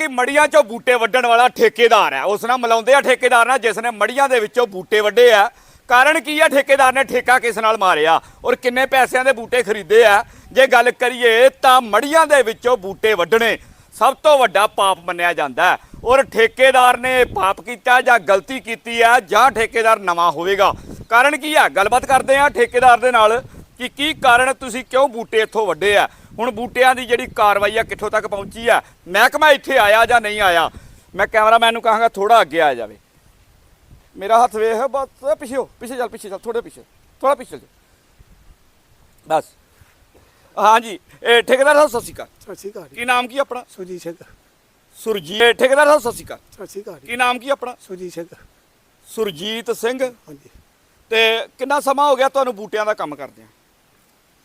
ਕਿ ਮੜੀਆਂ 'ਚੋਂ ਬੂਟੇ ਵੱਢਣ ਵਾਲਾ ਠੇਕੇਦਾਰ ਹੈ। ਉਸ ਨਾਲ ਮਿਲਾਉਂਦੇ ਆ ਠੇਕੇਦਾਰ ਨਾਲ, ਜਿਸ ਨੇ ਮੜੀਆਂ ਦੇ ਵਿੱਚੋਂ ਬੂਟੇ ਵੱਢੇ ਆ। ਕਾਰਨ ਕੀ ਆ? ਠੇਕੇਦਾਰ ਨੇ ਠੇਕਾ ਕਿਸ ਨਾਲ ਮਾਰਿਆ? ਔਰ ਕਿੰਨੇ ਪੈਸਿਆਂ ਦੇ ਬੂਟੇ ਖਰੀਦੇ ਆ? ਜੇ ਗੱਲ ਕਰੀਏ ਤਾਂ ਮੜੀਆਂ ਦੇ ਵਿੱਚੋਂ ਬੂਟੇ ਵੱਢਣੇ ਸਭ ਤੋਂ ਵੱਡਾ ਪਾਪ ਮੰਨਿਆ ਜਾਂਦਾ ਹੈ। ਔਰ ਠੇਕੇਦਾਰ ਨੇ ਪਾਪ ਕੀਤਾ ਜਾਂ ਗਲਤੀ ਕੀਤੀ ਹੈ ਜਾਂ ਠੇਕੇਦਾਰ ਨਵਾਂ ਹੋਵੇਗਾ। ਕਾਰਨ ਕੀ ਹੈ ਗੱਲਬਾਤ ਕਰਦੇ ਆ ਠੇਕੇਦਾਰ ਦੇ ਨਾਲ। ਕਿ ਕੀ ਕਾਰਨ ਤੁਸੀਂ ਕਿਉਂ ਬੂਟੇ ਇੱਥੋਂ ਵੱਡੇ ਆ? ਹੁਣ ਬੂਟਿਆਂ ਦੀ ਜਿਹੜੀ ਕਾਰਵਾਈ ਆ ਕਿੱਥੋਂ ਤੱਕ ਪਹੁੰਚੀ ਆ? ਮਹਿਕਮਾ ਇੱਥੇ ਆਇਆ ਜਾਂ ਨਹੀਂ ਆਇਆ? ਮੈਂ ਕੈਮਰਾਮੈਨ ਨੂੰ ਕਹਾਂਗਾ ਥੋੜਾ ਅੱਗੇ ਆ ਜਾਵੇ। ਮੇਰਾ ਹੱਥ ਵੇਖ ਬਸ ਪਿੱਛੇ ਹੋ ਪਿੱਛੇ ਚੱਲ ਪਿੱਛੇ ਚੱਲ ਥੋੜੇ ਪਿੱਛੇ ਥੋੜਾ ਪਿੱਛੇ ਚੱਲ। ਬਸ। ਹਾਂਜੀ ਇਹ ਠੇਕੇਦਾਰ ਸਾਹਿਬ ਸਤਿ ਸ਼੍ਰੀ ਅਕਾਲ। ਸਤਿ ਸ਼੍ਰੀ ਅਕਾਲ। ਕੀ ਨਾਮ ਕੀ ਆਪਣਾ? ਸੁਰਜੀਤ ਸਿੰਘ। ਸੁਰਜੀਤ ਠੇਕੇਦਾਰ ਸਾਹਿਬ ਸਤਿ ਸ਼੍ਰੀ ਅਕਾਲ। ਸਤਿ ਸ਼੍ਰੀ ਅਕਾਲ। ਕੀ ਨਾਮ ਕੀ ਆਪਣਾ? ਸੁਰਜੀਤ ਸਿੰਘ। ਸੁਰਜੀਤ ਸਿੰਘ। ਹਾਂਜੀ। ਤੇ ਕਿੰਨਾ ਸਮਾਂ ਹੋ ਗਿਆ ਤੁਹਾਨੂੰ ਬੂਟਿਆਂ ਦਾ ਕੰਮ ਕਰਦੇ ਆ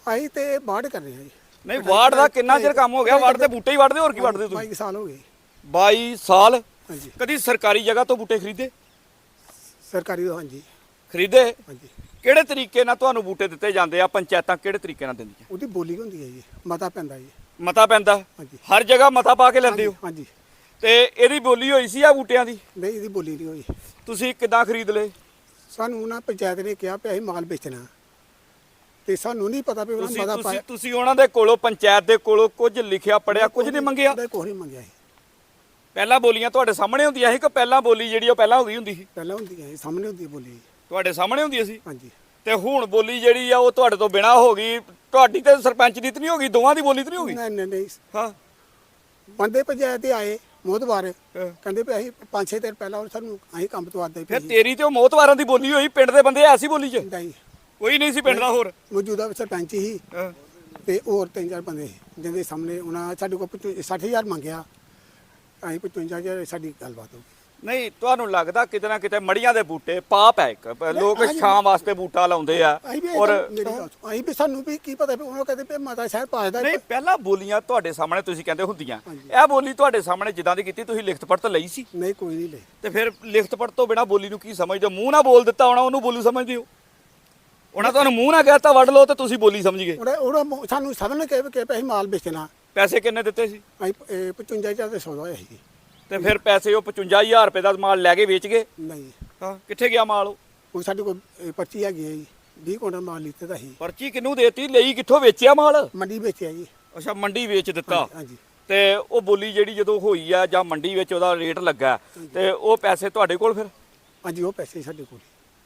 ਆਈ ਤੇ ਬਾੜ ਕਰ ਰਹੇ ਹਾਂ ਜੀ। ਨਹੀਂ ਵਾਰਡ ਦਾ ਕਿੰਨਾ ਚਿਰ ਕੰਮ ਹੋ ਗਿਆ? ਵਾਰਡ ਤੇ ਬੂਟੇ ਹੀ ਵੱਢਦੇ ਹੋਰ ਕੀ ਵੱਢਦੇ ਤੁਸੀਂ? 22 ਸਾਲ ਹੋ ਗਏ। 22 ਸਾਲ? ਹਾਂਜੀ। ਕਦੀ ਸਰਕਾਰੀ ਜਗ੍ਹਾ ਤੋਂ ਬੂਟੇ ਖਰੀਦੇ? ਸਰਕਾਰੀ ਹਾਂਜੀ। ਖਰੀਦੇ? ਹਾਂਜੀ। ਕਿਹੜੇ ਤਰੀਕੇ ਨਾਲ ਤੁਹਾਨੂੰ ਬੂਟੇ ਦਿੱਤੇ ਜਾਂਦੇ ਆ ਪੰਚਾਇਤਾਂ ਕਿਹੜੇ ਤਰੀਕੇ ਨਾਲ ਦਿੰਦੀਆਂ? ਉਹਦੀ ਬੋਲੀ ਹੁੰਦੀ ਹੈ ਜੀ ਮਤਾ ਪੈਂਦਾ ਜੀ। ਮਤਾ ਪੈਂਦਾ? ਹਾਂਜੀ। ਹਰ ਜਗ੍ਹਾ ਮਤਾ ਪਾ ਕੇ ਲੈਂਦੇ ਹੋ? ਹਾਂਜੀ ਤੇ ਇਹਦੀ ਬੋਲੀ ਹੋਈ ਸੀ ਆ ਬੂਟਿਆਂ ਦੀ? ਨਹੀਂ ਇਹਦੀ ਬੋਲੀ ਨਹੀਂ ਹੋਈ। ਤੁਸੀਂ ਕਿੱਦਾਂ ਖਰੀਦ ਲਏ? ਸਾਨੂੰ ਨਾ ਪੰਚਾਇਤ ਨੇ ਕਿਹਾ ਵੀ ਅਸੀਂ ਮਾਲ ਵੇਚਣਾ। ਤੇ ਸਾਨੂੰ ਨਹੀਂ ਪਤਾ ਵੀ ਉਹਨਾਂ ਤੁਸੀਂ ਮਤਾ ਤੁਸੀਂ ਪਾਇਆ ਤੁਸੀਂ ਉਹਨਾਂ ਦੇ ਕੋਲੋਂ ਪੰਚਾਇਤ ਦੇ ਕੋਲੋਂ ਕੁਝ ਲਿਖਿਆ ਪੜਿਆ ਕੁਝ ਨਹੀਂ ਮੰਗਿਆ? ਕੋਈ ਨਹੀਂ ਮੰਗਿਆ ਸੀ ਪਹਿਲਾਂ ਬੋਲੀਆਂ ਤੁਹਾਡੇ ਸਾਹਮਣੇ ਹੁੰਦੀਆਂ ਸੀ ਕਿ ਪਹਿਲਾਂ ਬੋਲੀ ਜਿਹੜੀ ਉਹ ਪਹਿਲਾਂ ਹੋ ਗਈ ਹੁੰਦੀ ਸੀ? ਪਹਿਲਾਂ ਹੁੰਦੀ ਹੈ ਸਾਹਮਣੇ ਹੁੰਦੀ ਹੈ ਬੋਲੀ ਤੁਹਾਡੇ ਸਾਹਮਣੇ ਹੁੰਦੀ ਸੀ? ਹਾਂਜੀ। ਤੇ ਹੁਣ ਬੋਲੀ ਜਿਹੜੀ ਆ ਉਹ ਤੁਹਾਡੇ ਤੋਂ ਬਿਨਾ ਹੋ ਗਈ। ਤੁਹਾਡੀ ਤੇ ਸਰਪੰਚ ਦੀ ਤੇ ਨਹੀਂ ਹੋ ਗਈ ਦੋਵਾਂ ਦੀ ਬੋਲੀ ਤੇ ਨਹੀਂ ਹੋ ਗਈ? ਨਹੀਂ ਨਹੀਂ ਨਹੀਂ। ਹਾਂ। ਬੰਦੇ ਪੰਚਾਇਤ ਤੇ ਆਏ ਮੋਦਵਾਰ ਹਾਂ। ਕਹਿੰਦੇ ਵੀ ਅਸੀਂ ਪੰਜ ਛੇ ਦਿਨ ਪਹਿਲਾਂ ਉਹ ਸਾਨੂੰ ਅਸੀਂ ਕੰਮ ਤੋਂ ਆਦੇ ਫਿਰ ਤੇਰੀ ਤੇ ਉਹ ਮੋਤਵਾਰਾਂ ਦੀ ਬੋਲੀ ਹੋਈ ਪਿੰਡ ਦੇ ਬੰਦੇ ਐਸੀ ਬੋਲੀ 'ਚ? ਨਹੀਂ। ਕੋਈ ਨਹੀਂ ਸੀ ਪਿੰਡ ਦਾ ਹੋਰ? ਮੌਜੂਦਾ ਸਰਪੰਚ ਹੀ ਹਾਂ। ਤੇ ਹੋਰ ਤਿੰਨ ਚਾਰ ਬੰਦੇ ਜਿਹਦੇ ਸਾਹਮਣੇ ਉਹਨਾਂ ਸਾਡੇ ਕੋਲ 60000 ਮੰਗਿਆ। ਅਸੀਂ 55000 ਸਾਡੀ ਗੱਲਬਾਤ ਹੋ ਗਈ। ਨਹੀਂ ਤੁਹਾਨੂੰ ਲੱਗਦਾ ਕਿਤੇ ਨਾ ਕਿਤੇ ਮੜੀਆਂ ਦੇ ਬੂਟੇ ਪਾਪ ਹੈ ਇੱਕ। ਲੋਕ ਹਾਂਜੀ। ਛਾਂ ਵਾਸਤੇ ਬੂਟਾ ਲਾਉਂਦੇ ਆ ਅਸੀਂ ਵੀ ਔਰ ਮੇਰੀ ਗੱਲ ਸੁਣੋ, ਅਸੀਂ ਵੀ ਸਾਨੂੰ ਵੀ ਕੀ ਪਤਾ ਵੀ ਉਹਨਾਂ ਕਹਿੰਦੇ ਵੀ ਮਾਤਾ ਸਾਹਿਬ ਪਾਜਦਾ ਨਹੀਂ ਪਹਿਲਾਂ ਬੋਲੀਆਂ ਤੁਹਾਡੇ ਸਾਹਮਣੇ ਤੁਸੀਂ ਕਹਿੰਦੇ ਹੁੰਦੀਆਂ। ਹਾਂਜੀ। ਇਹ ਬੋਲੀ ਤੁਹਾਡੇ ਸਾਹਮਣੇ ਜਿੱਦਾਂ ਦੀ ਕੀਤੀ ਤੁਸੀਂ ਲਿਖਤ ਪੜਤ ਲਈ ਸੀ? ਨਹੀਂ ਕੋਈ ਨਹੀਂ ਲੈ ਤੇ ਫਿਰ ਲਿਖਤ ਪੜਤ ਤੋਂ ਬਿਨਾ ਬੋਲੀ ਨੂੰ ਕੀ ਸਮਝਦੇ ਹੋ? ਮੂੰਹ ਨਾਲ ਬੋਲ ਦਿੱਤਾ ਹੋਣਾ ਉਹਨੂੰ ਬੋਲੂ ਸਮਝਦੇ ਹੋ? ਉਹਨਾਂ ਤੁਹਾਨੂੰ ਮੂੰਹ ਨਾਲ ਕਹਿਤਾ ਵੱਢ ਲਓ ਤੇ ਤੁਸੀਂ ਬੋਲੀ ਸਮਝ ਗਏ। ਉਹਦਾ ਉਹਦਾ ਮੋ- ਸਾਨੂੰ ਸਭ ਨੇ ਕਿਹਾ ਕਿ ਅਸੀਂ ਮਾਲ ਵੇਚਣਾ। ਪੈਸੇ ਕਿੰਨੇ ਦਿੱਤੇ ਸੀ? ਅਸੀਂ 55000 ਦੇ ਸੌਦਾ ਹੋਇਆ ਸੀ। ਤੇ ਫਿਰ ਪੈਸੇ ਉਹ 55000 ਰੁਪਏ ਦਾ ਮਾਲ ਲੈ ਕੇ ਵੇਚ ਗਏ? ਨਹੀਂ। ਹਾਂ ਕਿੱਥੇ ਗਿਆ ਮਾਲ ਉਹ? ਉਹ ਸਾਡੇ ਕੋਲ ਇਹ ਪਰਚੀ ਹੈਗੀ ਹੈ ਜੀ 20 ਕੁਇੰਟਲ ਮਾਲ ਲਿੱਤੇ ਦਾ ਸੀ। ਪਰਚੀ ਕਿਹਨੂੰ ਦੇਤੀ? ਲਈ ਕਿੱਥੋਂ ਵੇਚਿਆ ਮਾਲ? ਮੰਡੀ ਵੇਚਿਆ ਜੀ। ਅੱਛਾ ਮੰਡੀ ਵੇਚ ਦਿੱਤਾ। ਹਾਂਜੀ। ਤੇ ਉਹ ਬੋਲੀ ਜਿਹੜੀ ਜਦੋਂ ਹੋਈ ਆ ਜਾਂ ਮੰਡੀ ਵਿੱਚ ਉਹਦਾ ਰੇਟ ਲੱਗਾ ਤੇ ਉਹ ਪੈਸੇ ਤੁਹਾਡੇ ਕੋਲ ਫਿਰ? ਹਾਂਜੀ ਉਹ ਪੈਸੇ ਸਾਡੇ ਕੋਲ।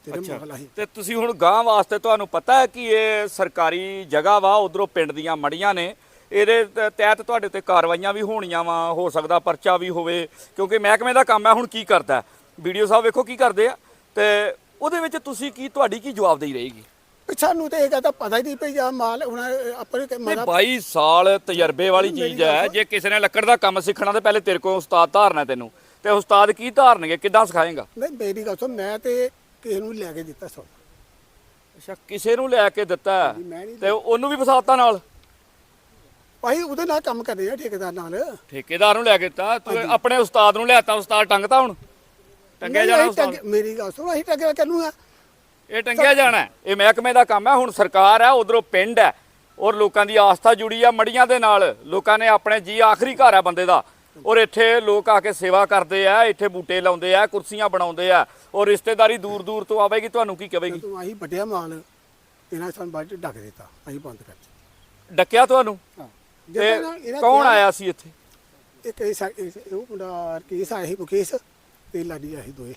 ਤੇਰੇ ਮਾਲ ਆਹੀ। ਤੇ ਤੁਸੀਂ ਹੁਣ ਗਾਂ ਵਾਸਤੇ ਤੁਹਾਨੂੰ ਪਤਾ ਹੈ ਕਿ ਇਹ ਸਰਕਾਰੀ ਜਗ੍ਹਾ ਵਾ ਉਧਰੋਂ ਪਿੰਡ ਦੀਆਂ ਮੜੀਆਂ ਨੇ। ਇਹਦੇ ਤ- ਤਹਿਤ ਤੁਹਾਡੇ ਤੇ ਕਾਰਵਾਈਆਂ ਵੀ ਹੋਣੀਆਂ ਵਾ ਹੋ ਸਕਦਾ ਪਰਚਾ ਵੀ ਹੋਵੇ ਕਿਉਂਕਿ ਮਹਿਕਮੇ ਦਾ ਕੰਮ ਹੈ ਹੁਣ ਕੀ ਕਰਦਾ ਵੀਡੀਓ ਸਾਹਿਬ ਵੇਖੋ ਕੀ ਕਰਦੇ ਆ। ਤੇ ਉਹਦੇ ਵਿੱਚ ਤੁਸੀਂ ਕੀ ਤੁਹਾਡੀ ਕੀ ਜਵਾਬਦੇਹੀ ਰਹੇਗੀ? ਵੀ ਸਾਨੂੰ ਤੇ ਇਹ ਕਹਿੰਦਾ ਪਤਾ ਹੀ ਨਹੀਂ ਪਈ ਆ ਮਾਲ ਹੁਣ ਆਪਣੇ ਮਾਰਾ 22 ਸਾਲ ਤਜਰਬੇ ਵਾਲੀ ਚੀਜ਼ ਗੱਲ ਹੈ। ਜੇ ਕਿਸੇ ਨੇ ਲੱਕੜ ਦਾ ਕੰਮ ਸਿੱਖਣਾ ਤੇ ਪਹਿਲੇ ਤੇਰੇ ਕੋਲ ਉਸਤਾਦ ਧਾਰਨਾ ਤੈਨੂੰ। ਤੇ ਉਸਤਾਦ ਕੀ ਧਾਰਨਗੇ ਕਿੱਦਾਂ ਸਿਖਾਏਗਾ? ਨਹੀਂ ਮੇਰੀ ਗੱਲ ਸੁਣ ਮੈਂ ਤੇ ਕਿਸੇ ਨੂੰ ਲੈ ਕੇ ਦਿੱਤਾ ਸੌਦਾ ਅੱਛਾ ਕਿਸੇ ਨੂੰ ਲੈ ਕੇ ਦਿੱਤਾ? ਜੀ, ਮੈਂ ਨਹੀਂ ਤੇ ਉਹਨੂੰ ਵੀ ਫਸਾਤਾ ਨਾਲ? ਭਾਈ ਉਹਦੇ ਨਾਲ ਕੰਮ ਕਰਦੇ ਆ ਠੇਕੇਦਾਰ ਨਾਲ। ਠੇਕੇਦਾਰ ਨੂੰ ਲੈ ਕੇ ਦਿੱਤਾ? ਤੂੰ ਆਪਣੇ ਉਸਤਾਦ ਨੂੰ ਲਿਆਤਾ ਉਸਤਾਦ ਟੰਗਤਾ ਹੁਣ? ਟੰਗਿਆ ਨਹੀਂ, ਜਾਣਾ ਅਸੀਂ ਉਸਤਾਦ? ਟੰਗੇ- ਮੇਰੀ ਗੱਲ ਸੁਣੋ ਅਸੀਂ ਟੰਗਿਆ ਕਰਨੂਗਾ ਇਹ ਟੰਗਿਆ ਜਾਣਾ ਹੈ। ਇਹ ਮਹਿਕਮੇ ਦਾ ਕੰਮ ਹੈ ਹੁਣ ਸਰਕਾਰ ਹੈ ਉਧਰੋਂ ਪਿੰਡ ਹੈ। ਔਰ ਲੋਕਾਂ ਦੀ ਆਸਥਾ ਜੁੜੀ ਆ ਮੜੀਆਂ ਦੇ ਨਾਲ। ਲੋਕਾਂ ਨੇ ਆਪਣੇ ਜੀ ਆਖਰੀ ਘਰ ਹੈ ਬੰਦੇ ਦਾ। ਔਰ ਇੱਥੇ ਲੋਕ ਆ ਕੇ ਸੇਵਾ ਕਰਦੇ ਆ ਇੱਥੇ ਬੂਟੇ ਲਾਉਂਦੇ ਆ ਕੁਰਸੀਆਂ ਬਣਾਉਂਦੇ ਆ ਔਰ ਰਿਸ਼ਤੇਦਾਰੀ ਦੂਰ ਦੂਰ ਤੋਂ ਆਵੇਗੀ ਤੁਹਾਨੂੰ ਕੀ ਕਹੇਗੀ ਤੂੰ ਅਸੀਂ ਵੱਡਿਆ ਮਾਲ ਇਹਨਾਂ ਸਾਨੂੰ ਬਾਅਦ ਚ ਡੱਕ ਦਿੱਤਾ ਅਸੀਂ ਬੰਦ ਕਰ ਦਿੱਤਾ ਡੱਕਿਆ ਤੁਹਾਨੂੰ? ਹਾਂ। ਤੇ ਕੌਣ ਆਇਆ ਸੀ ਇੱਥੇ? ਇਹ ਕੇਸ ਇਹ- ਉਹ ਮੁੰਡਾ ਕੇਸ ਆਇਆ ਸੀ ਮੁਕੇਸ਼ ਤੇ ਲਾਡੀ ਸੀ ਦੋਏ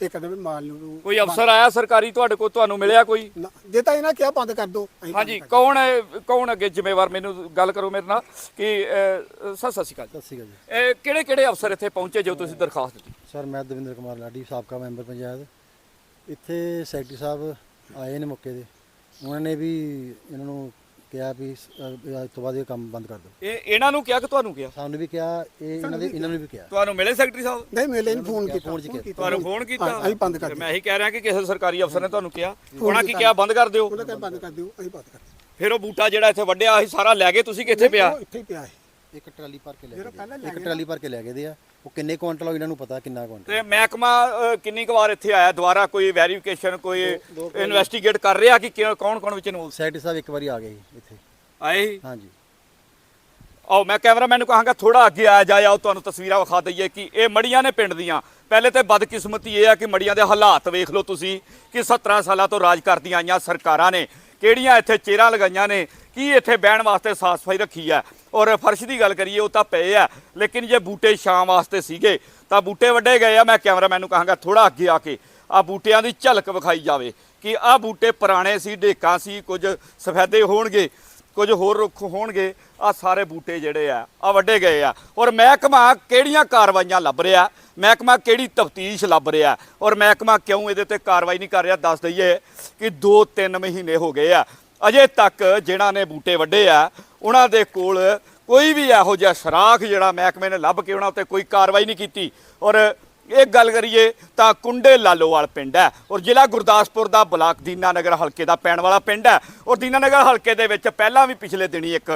ਇਹ ਕਹਿੰਦੇ ਵੀ ਮਾਲ ਨੂੰ ਕੋਈ ਅਫਸਰ ਆਇਆ ਸਰਕਾਰੀ ਤੁਹਾਡੇ ਕੋਲ ਤੁਹਾਨੂੰ ਮਿਲਿਆ ਕੋਈ? ਨਾ, ਜੇ ਤਾਂ ਇਹਨਾਂ ਕਿਹਾ ਬੰਦ ਕਰ ਦੋ ਅਸੀਂ ਬੰਦ ਹਾਂਜੀ ਕਰ ਕੌਣ ਹੈ ਕੌਣ ਅੱਗੇ ਜ਼ਿੰਮੇਵਾਰ? ਮੈਨੂੰ ਗੱਲ ਕਰੋ ਮੇਰੇ ਨਾਲ ਕਿ ਅਹ, ਸਤਿ ਸਤਿ ਸ਼੍ਰੀ ਅਕਾਲ ਸਤਿ ਸ਼੍ਰੀ ਅਕਾਲ ਜੀ। ਇਹ ਕਿਹੜੇ ਕਿਹੜੇ ਅਫਸਰ ਇੱਥੇ ਪਹੁੰਚੇ ਜੋ ਤੁਸੀਂ ਦਰਖਾਸਤ ਦਿੱਤੀ? ਸਰ ਮੈਂ ਦਵਿੰਦਰ ਕੁਮਾਰ ਲਾਡੀ ਸਾਬਕਾ ਮੈਂਬਰ ਪੰਚਾਇਤ। ਇੱਥੇ ਸੈਕਟਰੀ ਸਾਹਿਬ ਆਏ ਨੇ ਮੌਕੇ ਤੇ। ਉਹਨਾਂ ਨੇ ਵੀ ਇਹਨਾਂ ਨੂੰ ਕਿਹਾ ਵੀ ਅਹ ਅੱਜ ਤੋਂ ਬਾਅਦ ਇਹ ਕੰਮ ਬੰਦ ਕਰ ਦਿਓ। ਇਹ ਇਹਨਾਂ ਨੂੰ ਕਿਹਾ ਕਿ ਤੁਹਾਨੂੰ ਕਿਹਾ? ਸਾਨੂੰ ਵੀ ਕਿਹਾ ਇਹ ਇਹਨਾਂ ਦੇ ਇਹਨਾਂ ਨੂੰ ਵੀ ਕਿਹਾ। ਤੁਹਾਨੂੰ ਮਿਲੇ ਸੈਕਟਰੀ ਸਾਹਿਬ? ਨਹੀਂ ਮੇਲੇ ਨੂੰ ਫੋਨ ਕੀਤਾ। ਫੋਨ ਕੀਤਾ। ਤੁਹਾਨੂੰ ਫੋਨ ਕੀਤਾ? ਹਾਂ, ਅਸੀਂ ਬੰਦ ਕਰ ਤੇ ਦਿੱਤਾ। ਮੈਂ ਇਹੀ ਕਹਿ ਰਿਹਾ ਕਿ ਕਿਸੇ ਸਰਕਾਰੀ ਅਫਸਰ ਨੇ ਤੁਹਾਨੂੰ ਕਿਹਾ। ਉਹਨਾਂ ਕੀ। ਕਿਹਾ ਬੰਦ ਕਰ ਦਿਓ? ਉਹਨਾਂ ਕਹਿੰਦੇ ਬੰਦ ਕਰ ਦਿਓ ਅਸੀਂ ਬੰਦ ਕਰ ਦਿੱਤਾ। ਫਿਰ ਉਹ ਬੂਟਾ ਜਿਹੜਾ ਇੱਥੇ ਵੱਢਿਆ ਸੀ ਸਾਰਾ ਲੈ ਗਏ ਤੁਸੀਂ ਕਿੱਥੇ ਪਿਆ? ਉਹ ਇੱਥੇ ਹੀ ਪਿਆ ਹੈ ਇੱਕ ਟਰਾਲੀ ਭਰ ਕੇ ਲੈ ਜਿਹੜਾ ਪਹਿਲਾਂ ਗਏ ਇੱਕ ਟਰਾਲੀ ਭਰ ਕੇ ਲੈ ਗਏ ਦੇ ਆ। ਉਹ ਕਿੰਨੇ ਕੁਇੰਟਲ ਆ ਇਹਨਾਂ ਨੂੰ ਪਤਾ ਕਿੰਨਾ ਕੁਇੰਟਲ ਤੇ ਮਹਿਕਮਾ ਕਿੰਨੀ ਕੁ ਵਾਰ ਇੱਥੇ ਆਇਆ? ਦੁਬਾਰਾ ਕੋਈ ਵੈਰੀਫਿਕੇਸ਼ਨ ਕੋਈ ਇਨਵੈਸਟੀਗੇਟ ਕਰ ਰਿਹਾ ਕਿ ਕੌਣ ਕੌਣ ਵਿੱਚ ਇਨਵੋਲ ਸੈਕਟਰੀ ਸਾਹਿਬ ਇੱਕ ਵਾਰੀ ਆ ਗਏ ਸੀ ਇੱਥੇ। ਆਏ ਸੀ? ਹਾਂਜੀ। ਆਓ ਮੈਂ ਕੈਮਰਾਮੈਨ ਨੂੰ ਕਹਾਂਗਾ ਥੋੜਾ ਅੱਗੇ ਆ ਜਾਏ ਆਓ ਤੁਹਾਨੂੰ ਤਸਵੀਰਾਂ ਵਿਖਾ ਦਈਏ ਕਿ ਇਹ ਮੜੀਆਂ ਨੇ ਪਿੰਡ ਦੀਆਂ। ਪਹਿਲੇ ਤੇ ਬਦਕਿਸਮਤੀ ਇਹ ਆ ਕਿ ਮੜੀਆਂ ਦੇ ਹਾਲਾਤ ਵੇਖ ਲਓ ਤੁਸੀਂ ਕਿ 17 ਸਾਲਾਂ ਤੋਂ ਰਾਜ ਕਰਦੀਆਂ ਆਈਆਂ ਸਰਕਾਰਾਂ ਨੇ। ਕਿਹੜੀਆਂ ਇੱਥੇ ਚੇਰਾਂ ਲਗਾਈਆਂ ਨੇ? ਕੀ ਇੱਥੇ ਬਹਿਣ ਵਾਸਤੇ ਸਾਫ਼ ਸਫ਼ਾਈ ਰੱਖੀ ਹੈ? ਔਰ ਫਰਸ਼ ਦੀ ਗੱਲ ਕਰੀਏ, ਉਹ ਤਾਂ ਪਏ ਆ। ਲੇਕਿਨ ਜੇ ਬੂਟੇ ਸ਼ਾਮ ਵਾਸਤੇ ਸੀਗੇ, ਤਾਂ ਬੂਟੇ ਵੱਡੇ ਗਏ ਆ। ਮੈਂ ਕੈਮਰਾਮੈਨ ਨੂੰ ਕਹਾਂਗਾ ਥੋੜਾ ਅੱਗੇ ਆ ਕੇ ਆ ਬੂਟਿਆਂ ਦੀ ਝਲਕ ਵਿਖਾਈ ਜਾਵੇ ਕਿ ਆ ਬੂਟੇ ਪੁਰਾਣੇ ਸੀ, ਢੇਕਾਂ ਸੀ, ਕੁਝ ਸਫੈਦੇ ਹੋਣਗੇ। ਕੁਝ ਹੋਰ ਰੁੱਖ ਹੋਣਗੇ। ਆ ਸਾਰੇ ਬੂਟੇ ਜਿਹੜੇ ਆ ਆ ਵੱਡੇ ਗਏ ਆ। ਔਰ ਮਹਿਕਮਾ ਕਿਹੜੀਆਂ ਕਾਰਵਾਈਆਂ ਲੱਭ ਰਿਹਾ? ਮਹਿਕਮਾ ਕਿਹੜੀ ਤਫਤੀਸ਼ ਲੱਭ ਰਿਹਾ? ਔਰ ਮਹਿਕਮਾ ਕਿਉਂ ਇਹਦੇ ਤੇ ਕਾਰਵਾਈ ਨਹੀਂ ਕਰ ਰਿਹਾ? ਦੱਸ ਦਈਏ ਕਿ 2-3 ਮਹੀਨੇ ਹੋ ਗਏ ਆ। ਅਜੇ ਤੱਕ ਜਿਨ੍ਹਾਂ ਨੇ ਬੂਟੇ ਵੱਡੇ ਆ, ਉਹਨਾਂ ਦੇ ਕੋਲ ਕੋਈ ਵੀ ਇਹੋ ਜਿਹਾ ਸ਼ਰਾਖ ਜਿਹੜਾ ਮਹਿਕਮੇ ਨੇ ਲੱਭ ਕੇ ਉਹਨਾਂ ਉੱਤੇ ਕੋਈ ਕਾਰਵਾਈ ਨਹੀਂ ਕੀਤੀ। ਔਰ ਇਹ ਗੱਲ ਕਰੀਏ ਤਾਂ ਕੁੰਡੇ ਲਾਲੋਵਾਲ ਪਿੰਡ ਹੈ ਔਰ ਜ਼ਿਲ੍ਹਾ ਗੁਰਦਾਸਪੁਰ ਦਾ ਬਲਾਕ ਦੀਨਾਨਗਰ ਹਲਕੇ ਦਾ ਪੈਣ ਵਾਲਾ ਪਿੰਡ ਹੈ ਔਰ ਦੀਨਾਨਗਰ ਹਲਕੇ ਦੇ ਵਿੱਚ ਪਹਿਲਾਂ ਵੀ ਪਿਛਲੇ ਦਿਨੀ ਇੱਕ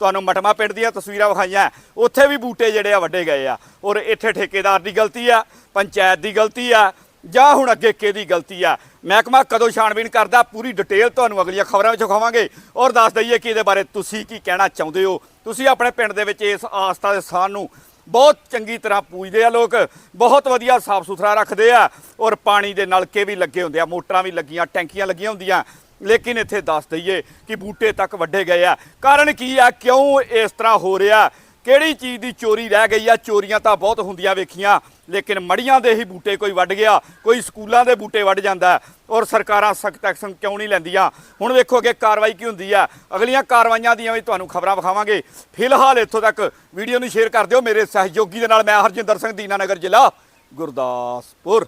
ਤੁਹਾਨੂੰ ਮਟਮਾ ਪਿੰਡ ਦੀਆਂ ਤਸਵੀਰਾਂ ਵਿਖਾਈਆਂ ਉੱਥੇ ਵੀ ਬੂਟੇ ਜਿਹੜੇ ਆ ਵੱਡੇ ਗਏ ਆ ਔਰ ਇੱਥੇ ਠੇਕੇਦਾਰ ਦੀ ਗਲਤੀ ਆ, ਪੰਚਾਇਤ ਦੀ ਗਲਤੀ ਆ ਜਾਂ ਹੁਣ ਅੱਗੇ ਕਿਹਦੀ ਗਲਤੀ ਆ, ਮਹਿਕਮਾ ਕਦੋਂ ਛਾਣਬੀਨ ਕਰਦਾ ਪੂਰੀ ਡਿਟੇਲ ਤੁਹਾਨੂੰ ਅਗਲੀਆਂ ਖਬਰਾਂ ਵਿੱਚ ਖਾਵਾਂਗੇ ਔਰ ਦੱਸ ਦਈਏ ਕਿ ਇਹਦੇ ਬਾਰੇ ਤੁਸੀਂ ਕੀ ਕਹਿਣਾ ਚਾਹੁੰਦੇ ਹੋ? ਤੁਸੀਂ ਆਪਣੇ ਪਿੰਡ ਦੇ ਵਿੱਚ ਇਸ ਆਸਥਾ ਦੇ ਸਥਾਨ ਨੂੰ ਬਹੁਤ ਚੰਗੀ ਤਰ੍ਹਾਂ ਪੂਜਦੇ ਆ ਲੋਕ, ਬਹੁਤ ਵਧੀਆ ਸਾਫ਼ ਸੁਥਰਾ ਰੱਖਦੇ ਆ ਔਰ ਪਾਣੀ ਦੇ ਨਲਕੇ ਵੀ ਲੱਗੇ ਹੁੰਦੇ ਆ, ਮੋਟਰਾਂ ਵੀ ਲੱਗੀਆਂ, ਟੈਂਕੀਆਂ ਲੱਗੀਆਂ ਹੁੰਦੀਆਂ। ਲੇਕਿਨ ਇੱਥੇ ਦੱਸ ਦਈਏ ਕਿ ਬੂਟੇ ਤੱਕ ਵੱਢੇ ਗਏ ਆ। ਕਾਰਨ ਕੀ ਆ? ਕਿਉਂ ਇਸ ਤਰ੍ਹਾਂ ਹੋ ਰਿਹਾ? ਕਿਹੜੀ ਚੀਜ਼ ਦੀ ਚੋਰੀ ਰਹਿ ਗਈ ਆ? ਚੋਰੀਆਂ ਤਾਂ ਬਹੁਤ ਹੁੰਦੀਆਂ ਵੇਖੀਆਂ, ਲੇਕਿਨ ਮੜੀਆਂ ਦੇ ਹੀ ਬੂਟੇ ਕੋਈ ਵੱਢ ਗਿਆ, ਕੋਈ ਸਕੂਲਾਂ ਦੇ ਬੂਟੇ ਵੱਢ ਜਾਂਦਾ ਔਰ ਸਰਕਾਰਾਂ ਸਖਤ ਐਕਸ਼ਨ ਕਿਉਂ ਨਹੀਂ ਲੈਂਦੀਆਂ? ਹੁਣ ਵੇਖੋ ਅੱਗੇ ਕਾਰਵਾਈ ਕੀ ਹੁੰਦੀ ਆ। ਅਗਲੀਆਂ ਕਾਰਵਾਈਆਂ ਦੀਆਂ ਵੀ ਤੁਹਾਨੂੰ ਖਬਰਾਂ ਵਿਖਾਵਾਂਗੇ। ਫਿਲਹਾਲ ਇੱਥੋਂ ਤੱਕ ਵੀਡੀਓ ਨੂੰ ਸ਼ੇਅਰ ਕਰ ਦਿਓ। ਮੇਰੇ ਸਹਿਯੋਗੀ ਦੇ ਨਾਲ ਮੈਂ ਹਰਜਿੰਦਰ ਸਿੰਘ ਦੀਨਾਨਗਰ ਜ਼ਿਲ੍ਹਾ ਗੁਰਦਾਸਪੁਰ।